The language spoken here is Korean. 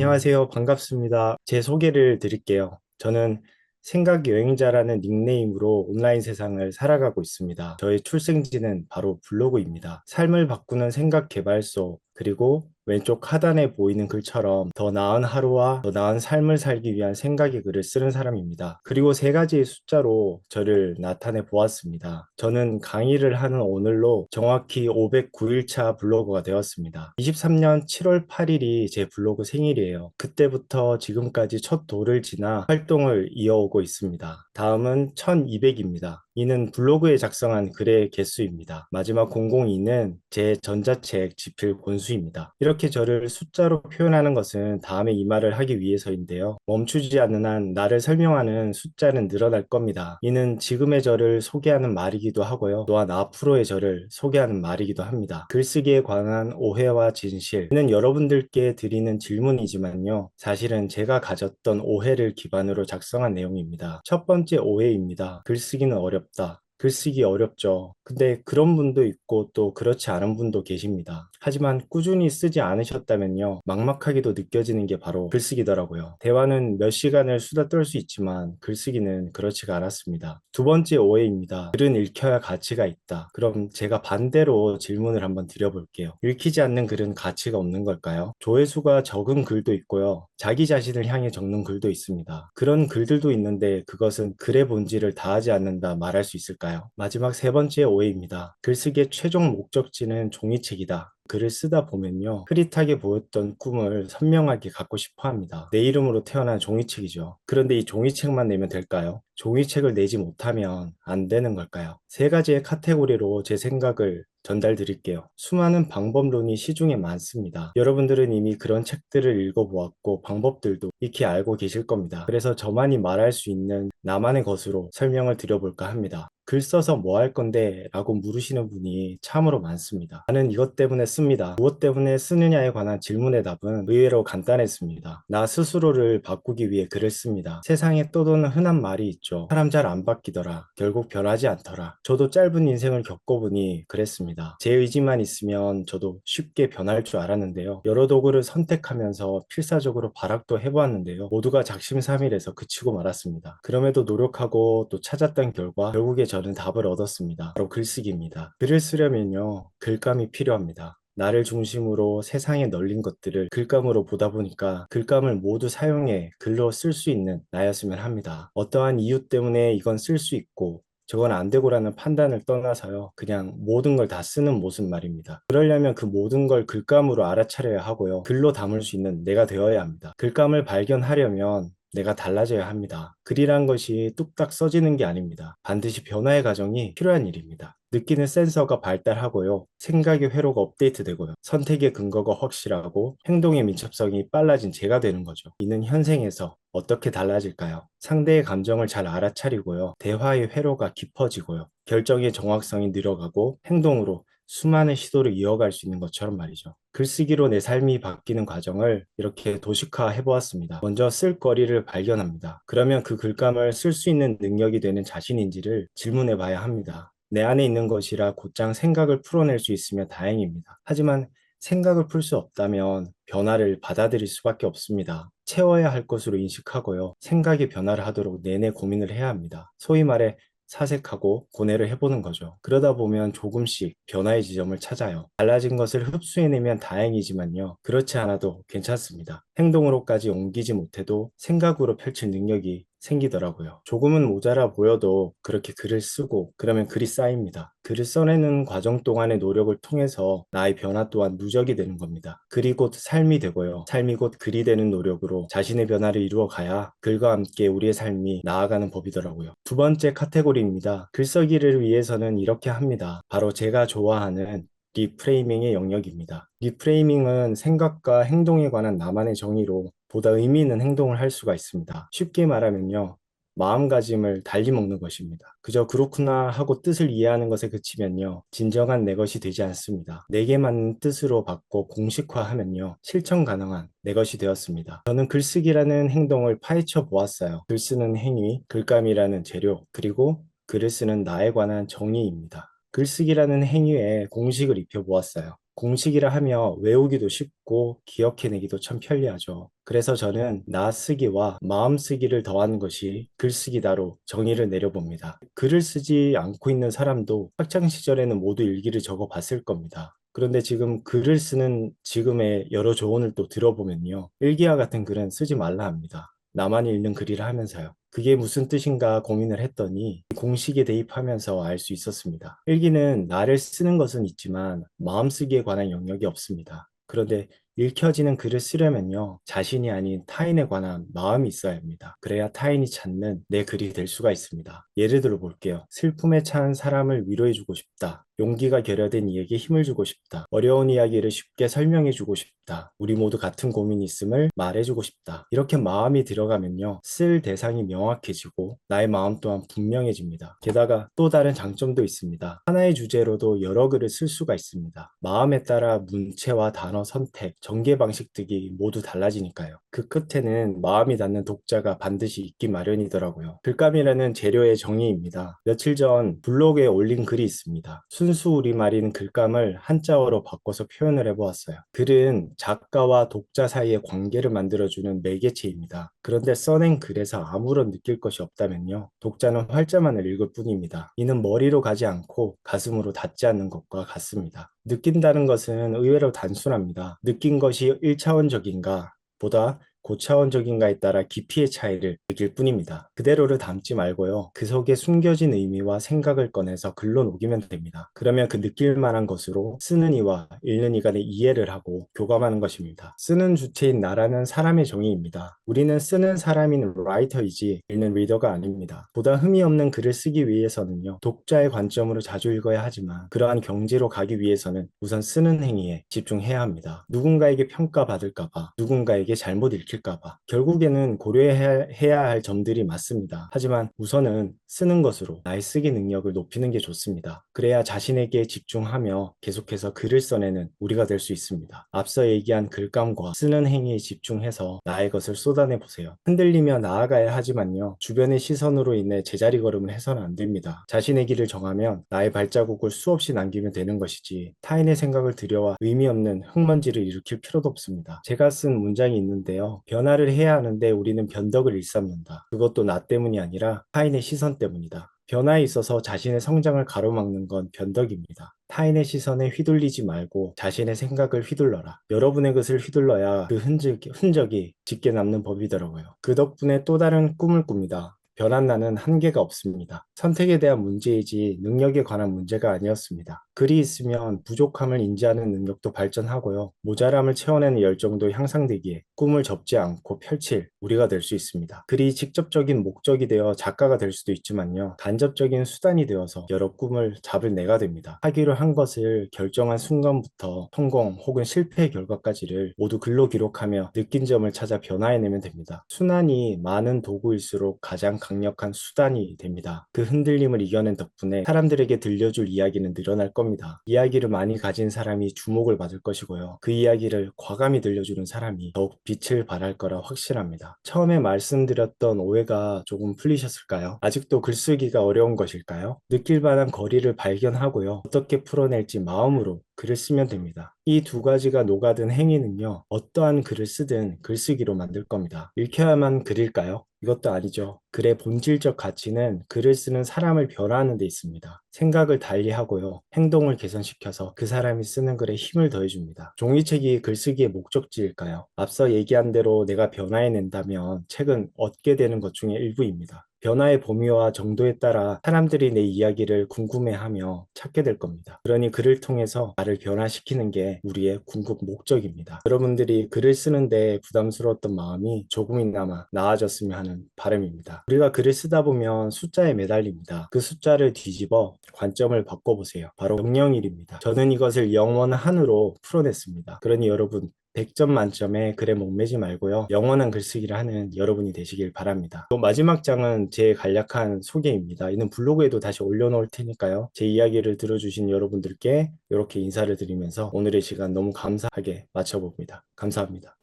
안녕하세요. 반갑습니다. 제 소개를 드릴게요. 저는 생각 여행자라는 닉네임으로 온라인 세상을 살아가고 있습니다. 저의 출생지는 바로 블로그입니다. 삶을 바꾸는 생각 개발소, 그리고 왼쪽 하단에 보이는 글처럼 더 나은 하루와 더 나은 삶을 살기 위한 생각의 글을 쓰는 사람입니다. 그리고 세 가지의 숫자로 저를 나타내 보았습니다. 저는 강의를 하는 오늘로 정확히 509일차 블로거가 되었습니다. 23년 7월 8일이 제 블로그 생일이에요. 그때부터 지금까지 첫 도를 지나 활동을 이어오고 있습니다. 다음은 1200입니다. 이는 블로그에 작성한 글의 개수입니다. 마지막 002는 제 전자책 지필 권수입니다. 이렇게 저를 숫자로 표현하는 것은 다음에 이 말을 하기 위해서인데요. 멈추지 않는 한 나를 설명하는 숫자는 늘어날 겁니다. 이는 지금의 저를 소개하는 말이기도 하고요. 또한 앞으로의 저를 소개하는 말이기도 합니다. 글쓰기에 관한 오해와 진실. 이는 여러분들께 드리는 질문이지만요. 사실은 제가 가졌던 오해를 기반으로 작성한 내용입니다. 첫 번째 오해입니다. 글쓰기는 어렵다. 글쓰기 어렵죠. 근데 그런 분도 있고 또 그렇지 않은 분도 계십니다. 하지만 꾸준히 쓰지 않으셨다면요. 막막하게도 느껴지는 게 바로 글쓰기더라고요. 대화는 몇 시간을 수다 떨 수 있지만 글쓰기는 그렇지가 않았습니다. 두 번째 오해입니다. 글은 읽혀야 가치가 있다. 그럼 제가 반대로 질문을 한번 드려볼게요. 읽히지 않는 글은 가치가 없는 걸까요? 조회수가 적은 글도 있고요. 자기 자신을 향해 적는 글도 있습니다. 그런 글들도 있는데 그것은 글의 본질을 다하지 않는다 말할 수 있을까요? 마지막 세 번째 오해입니다. 글쓰기의 최종 목적지는 종이책이다. 글을 쓰다 보면요. 흐릿하게 보였던 꿈을 선명하게 갖고 싶어 합니다. 내 이름으로 태어난 종이책이죠. 그런데 이 종이책만 내면 될까요? 종이책을 내지 못하면 안 되는 걸까요? 세 가지의 카테고리로 제 생각을 전달 드릴게요. 수많은 방법론이 시중에 많습니다. 여러분들은 이미 그런 책들을 읽어보았고 방법들도 익히 알고 계실 겁니다. 그래서 저만이 말할 수 있는 나만의 것으로 설명을 드려볼까 합니다. 글 써서 뭐 할 건데? 라고 물으시는 분이 참으로 많습니다. 나는 이것 때문에 씁니다. 무엇 때문에 쓰느냐에 관한 질문의 답은 의외로 간단했습니다. 나 스스로를 바꾸기 위해 글을 씁니다. 세상에 떠도는 흔한 말이 있죠. 사람 잘 안 바뀌더라. 결국 변하지 않더라. 저도 짧은 인생을 겪어보니 그랬습니다. 제 의지만 있으면 저도 쉽게 변할 줄 알았는데요. 여러 도구를 선택하면서 필사적으로 발악도 해보았는데요. 모두가 작심삼일에서 그치고 말았습니다. 그럼에도 노력하고 또 찾았던 결과 결국에 저는 답을 얻었습니다. 바로 글쓰기입니다. 글을 쓰려면요. 글감이 필요합니다. 나를 중심으로 세상에 널린 것들을 글감으로 보다 보니까 글감을 모두 사용해 글로 쓸 수 있는 나였으면 합니다. 어떠한 이유 때문에 이건 쓸 수 있고 저건 안 되고라는 판단을 떠나서요. 그냥 모든 걸 다 쓰는 모습 말입니다. 그러려면 그 모든 걸 글감으로 알아차려야 하고요. 글로 담을 수 있는 내가 되어야 합니다. 글감을 발견하려면 내가 달라져야 합니다. 글이란 것이 뚝딱 써지는 게 아닙니다. 반드시 변화의 과정이 필요한 일입니다. 느끼는 센서가 발달하고요. 생각의 회로가 업데이트되고요. 선택의 근거가 확실하고 행동의 민첩성이 빨라진 제가 되는 거죠. 이는 현생에서 어떻게 달라질까요? 상대의 감정을 잘 알아차리고요. 대화의 회로가 깊어지고요. 결정의 정확성이 늘어가고 행동으로 수많은 시도를 이어갈 수 있는 것처럼 말이죠. 글쓰기로 내 삶이 바뀌는 과정을 이렇게 도식화 해 보았습니다. 먼저 쓸 거리를 발견합니다. 그러면 그 글감을 쓸 수 있는 능력이 되는 자신인지를 질문해 봐야 합니다. 내 안에 있는 것이라 곧장 생각을 풀어낼 수 있으면 다행입니다. 하지만 생각을 풀 수 없다면 변화를 받아들일 수밖에 없습니다. 채워야 할 것으로 인식하고요. 생각의 변화를 하도록 내내 고민을 해야 합니다. 소위 말해 사색하고 고뇌를 해보는 거죠. 그러다 보면 조금씩 변화의 지점을 찾아요. 달라진 것을 흡수해내면 다행이지만요. 그렇지 않아도 괜찮습니다. 행동으로까지 옮기지 못해도 생각으로 펼칠 능력이 생기더라고요. 조금은 모자라 보여도 그렇게 글을 쓰고 그러면 글이 쌓입니다. 글을 써내는 과정 동안의 노력을 통해서 나의 변화 또한 누적이 되는 겁니다. 글이 곧 삶이 되고요. 삶이 곧 글이 되는 노력으로 자신의 변화를 이루어 가야 글과 함께 우리의 삶이 나아가는 법이더라고요. 두 번째 카테고리입니다. 글쓰기를 위해서는 이렇게 합니다. 바로 제가 좋아하는 리프레이밍의 영역입니다. 리프레이밍은 생각과 행동에 관한 나만의 정의로 보다 의미 있는 행동을 할 수가 있습니다. 쉽게 말하면요. 마음가짐을 달리 먹는 것입니다. 그저 그렇구나 하고 뜻을 이해하는 것에 그치면요. 진정한 내 것이 되지 않습니다. 내게 맞는 뜻으로 바꿔 공식화하면요. 실천 가능한 내 것이 되었습니다. 저는 글쓰기라는 행동을 파헤쳐 보았어요. 글 쓰는 행위, 글감이라는 재료, 그리고 글을 쓰는 나에 관한 정의입니다. 글쓰기라는 행위에 공식을 입혀보았어요. 공식이라 하며 외우기도 쉽고 기억해내기도 참 편리하죠. 그래서 저는 나 쓰기와 마음 쓰기를 더하는 것이 글쓰기다로 정의를 내려봅니다. 글을 쓰지 않고 있는 사람도 학창 시절에는 모두 일기를 적어 봤을 겁니다. 그런데 지금 글을 쓰는 지금의 여러 조언을 또 들어보면요. 일기와 같은 글은 쓰지 말라 합니다. 나만 읽는 글이라 하면서요. 그게 무슨 뜻인가 고민을 했더니 공식에 대입하면서 알 수 있었습니다. 일기는 나를 쓰는 것은 있지만 마음쓰기에 관한 영역이 없습니다. 그런데 읽혀지는 글을 쓰려면요. 자신이 아닌 타인에 관한 마음이 있어야 합니다. 그래야 타인이 찾는 내 글이 될 수가 있습니다. 예를 들어 볼게요. 슬픔에 찬 사람을 위로해주고 싶다. 용기가 결여된 이에게 힘을 주고 싶다. 어려운 이야기를 쉽게 설명해 주고 싶다. 우리 모두 같은 고민이 있음을 말해 주고 싶다. 이렇게 마음이 들어가면요. 쓸 대상이 명확해지고 나의 마음 또한 분명해집니다. 게다가 또 다른 장점도 있습니다. 하나의 주제로도 여러 글을 쓸 수가 있습니다. 마음에 따라 문체와 단어 선택, 전개 방식 등이 모두 달라지니까요. 그 끝에는 마음이 닿는 독자가 반드시 있기 마련이더라고요. 글감이라는 재료의 정의입니다. 며칠 전 블로그에 올린 글이 있습니다. 순수 우리말인 글감을 한자어로 바꿔서 표현을 해보았어요. 글은 작가와 독자 사이의 관계를 만들어주는 매개체입니다. 그런데 써낸 글에서 아무런 느낄 것이 없다면요. 독자는 활자만을 읽을 뿐입니다. 이는 머리로 가지 않고 가슴으로 닿지 않는 것과 같습니다. 느낀다는 것은 의외로 단순합니다. 느낀 것이 1차원적인가 보다 고차원적인가에 따라 깊이의 차이를 느낄 뿐입니다. 그대로를 담지 말고요. 그 속에 숨겨진 의미와 생각을 꺼내서 글로 녹이면 됩니다. 그러면 그 느낄 만한 것으로 쓰는 이와 읽는 이 간의 이해를 하고 교감하는 것입니다. 쓰는 주체인 나라는 사람의 정의입니다. 우리는 쓰는 사람인 라이터이지 읽는 리더가 아닙니다. 보다 흠이 없는 글을 쓰기 위해서는요. 독자의 관점으로 자주 읽어야 하지만 그러한 경지로 가기 위해서는 우선 쓰는 행위에 집중해야 합니다. 누군가에게 평가받을까봐 누군가에게 잘못 읽 읽힐까봐 결국에는 고려해야 할 점들이 맞습니다. 하지만 우선은 쓰는 것으로 나의 쓰기 능력을 높이는 게 좋습니다. 그래야 자신에게 집중하며 계속해서 글을 써내는 우리가 될 수 있습니다. 앞서 얘기한 글감과 쓰는 행위에 집중해서 나의 것을 쏟아내 보세요. 흔들리며 나아가야 하지만요. 주변의 시선으로 인해 제자리 걸음을 해서는 안 됩니다. 자신의 길을 정하면 나의 발자국을 수없이 남기면 되는 것이지 타인의 생각을 들여와 의미 없는 흙먼지를 일으킬 필요도 없습니다. 제가 쓴 문장이 있는데요. 변화를 해야 하는데 우리는 변덕을 일삼는다. 그것도 나 때문이 아니라 타인의 시선 때문이다. 변화에 있어서 자신의 성장을 가로막는 건 변덕입니다. 타인의 시선에 휘둘리지 말고 자신의 생각을 휘둘러라. 여러분의 것을 휘둘러야 그 흔적, 흔적이 짙게 남는 법이더라고요. 그 덕분에 또 다른 꿈을 꿉니다. 변한 나는 한계가 없습니다. 선택에 대한 문제이지 능력에 관한 문제가 아니었습니다. 글이 있으면 부족함을 인지하는 능력도 발전하고요. 모자람을 채워내는 열정도 향상되기에 꿈을 접지 않고 펼칠 우리가 될 수 있습니다. 글이 직접적인 목적이 되어 작가가 될 수도 있지만요. 간접적인 수단이 되어서 여러 꿈을 잡을 내가 됩니다. 하기로 한 것을 결정한 순간부터 성공 혹은 실패의 결과까지를 모두 글로 기록하며 느낀 점을 찾아 변화해내면 됩니다. 순환이 많은 도구일수록 가장 강력한 수단이 됩니다. 그 흔들림을 이겨낸 덕분에 사람들에게 들려줄 이야기는 늘어날 겁니다. 이야기를 많이 가진 사람이 주목을 받을 것이고요. 그 이야기를 과감히 들려주는 사람이 더욱 빛을 발할 거라 확실합니다. 처음에 말씀드렸던 오해가 조금 풀리셨을까요? 아직도 글쓰기가 어려운 것일까요? 느낄 만한 거리를 발견하고요. 어떻게 풀어낼지 마음으로 글을 쓰면 됩니다. 이 두 가지가 녹아든 행위는요, 어떠한 글을 쓰든 글쓰기로 만들 겁니다. 읽혀야만 글일까요? 이것도 아니죠. 글의 본질적 가치는 글을 쓰는 사람을 변화하는 데 있습니다. 생각을 달리하고요. 행동을 개선시켜서 그 사람이 쓰는 글에 힘을 더해줍니다. 종이책이 글쓰기의 목적지일까요? 앞서 얘기한 대로 내가 변화해낸다면 책은 얻게 되는 것 중에 일부입니다. 변화의 범위와 정도에 따라 사람들이 내 이야기를 궁금해하며 찾게 될 겁니다. 그러니 글을 통해서 나를 변화시키는 게 우리의 궁극 목적입니다. 여러분들이 글을 쓰는데 부담스러웠던 마음이 조금이나마 나아졌으면 하는 바람입니다. 우리가 글을 쓰다 보면 숫자에 매달립니다. 그 숫자를 뒤집어 관점을 바꿔보세요. 바로 영영일입니다. 저는 이것을 영원한으로 풀어냈습니다. 그러니 여러분 100점 만점에 글에 목매지 말고요. 영원한 글쓰기를 하는 여러분이 되시길 바랍니다. 또 마지막 장은 제 간략한 소개입니다. 이는 블로그에도 다시 올려놓을 테니까요. 제 이야기를 들어주신 여러분들께 이렇게 인사를 드리면서 오늘의 시간 너무 감사하게 마쳐봅니다. 감사합니다.